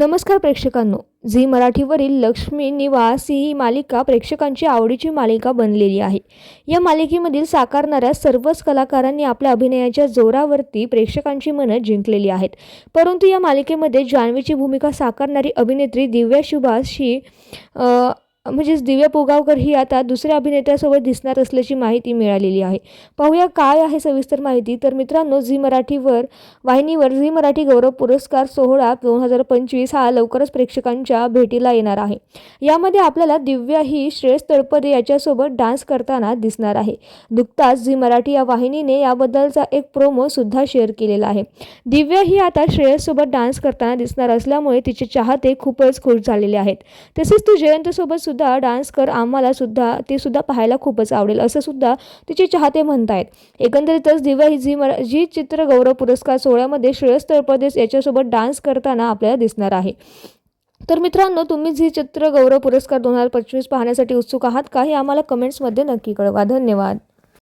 नमस्कार प्रेक्षकांनो. झी मराठीवरील लक्ष्मी निवास ही मालिका प्रेक्षकांची आवडीची मालिका बनलेली आहे. या मालिकेमधील साकारणाऱ्या सर्वच कलाकारांनी आपल्या अभिनयाच्या जोरावरती प्रेक्षकांची मनं जिंकलेली आहेत. परंतु या मालिकेमध्ये जान्हवीची भूमिका साकारणारी अभिनेत्री दिव्या सुभाष ही म्हणजेच दिव्या पोगावकर ही आता दुसऱ्या अभिनेत्यासोबत दिसणार असल्याची माहिती मिळालेली आहे. पाहूया काय आहे सविस्तर माहिती. तर मित्रांनो झी मराठीवर वाहिनीवर झी मराठी गौरव पुरस्कार सोहळा दोन हजार पंचवीस हा लवकरच प्रेक्षकांच्या भेटीला येणार आहे. यामध्ये आपल्याला दिव्या ही श्रेयस तळपदे याच्यासोबत डान्स करताना दिसणार आहे. नुकताच झी मराठी या वाहिनीने याबद्दलचा एक प्रोमो सुद्धा शेअर केलेला आहे. दिव्या ही आता श्रेयससोबत डान्स करताना दिसणार असल्यामुळे तिचे चाहते खूपच खुश झालेले आहेत. तसेच तू जयंतसोबत सुद्धा डान्स कर आम्हाला सुद्धा ते सुद्धा पाहायला खूपच आवडेल. असं सुद्धा तिचे चाहते म्हणतायत. एकंदरीतच दिव्या ही झी मरा जी चित्र गौरव पुरस्कार सोहळ्यामध्ये श्रेयस तळपदेस याच्यासोबत डान्स करताना आपल्याला दिसणार आहे. तर मित्रांनो तुम्ही झी चित्र गौरव पुरस्कार दोन हजार पंचवीस पाहण्यासाठी उत्सुक आहात का हे आम्हाला कमेंट्समध्ये नक्की कळवा. धन्यवाद.